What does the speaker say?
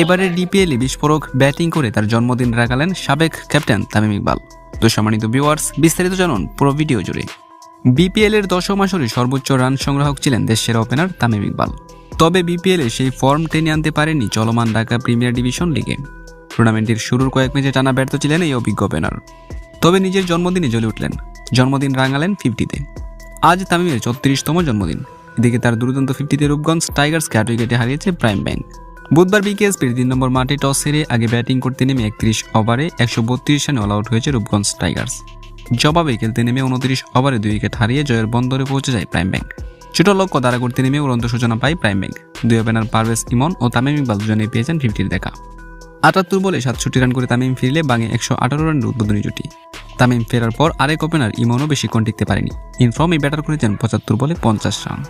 এবারে ডিপিএলে বিস্ফোরক ব্যাটিং করে তার জন্মদিন রাখালেন সাবেক ক্যাপ্টেন তামিম ইকবাল। সম্মানিত ভিউয়ার্স বিস্তারিত জানুন পুরো ভিডিও জুড়ে। বিপিএল এর দশম আসরে সর্বোচ্চ রান সংগ্রাহক ছিলেন দেশের ওপেনার তামিম ইকবাল। তবে বিপিএল এ সেই ফর্ম টেনে আনতে পারেনি চলমান ঢাকা প্রিমিয়ার ডিভিশন লিগে টুর্নামেন্টের শুরুর কয়েক ম্যাচে টানা ব্যর্থ ছিলেন এই অভিজ্ঞ ওপেনার তবে নিজের জন্মদিনে জ্বলে উঠলেন। জন্মদিন রাঙালেন ফিফটিতে আজ তামিমের চৌত্রিশতম জন্মদিন। এদিকে তার দুর্দান্ত ফিফটিতে রূপগঞ্জ টাইগার্স উইকেটে হারিয়েছে প্রাইম ব্যাংক। বুধবার বিকেএসপির তিন নম্বর মাঠে টস হেরে আগে ব্যাটিং করতে নেমে একত্রিশ ওভারে একশো বত্রিশ রানে অল আউট হয়েছে রূপগঞ্জ টাইগার্স। জবাবে খেলতে নেমে উনত্রিশ ওভারে দুই উইকেট হারিয়ে জয়ের বন্দরে পৌঁছে যায় প্রাইম ব্যাংক। ছোট লক্ষ্য দ্বারা করতে নেমে উড়ন্ত সূচনা পায় প্রাইম ব্যাংক। দুই ওপেনার পারভেজ ইমন ও তামিম ইকবাল দুজনেই পেয়েছেন ফিফটির দেখা। আটাত্তর বলে সাতষট্টি রান করে তামিম ফিরলে বাঙে একশো আঠারো রানের উদ্বোধনী জুটি। তামিম ফেরার পর আরেক ওপেনার ইমনও বেশি টিকতে পারেনি। ইনফর্ম এই ব্যাটার করেছেন পঁচাত্তর বলে পঞ্চাশ রান।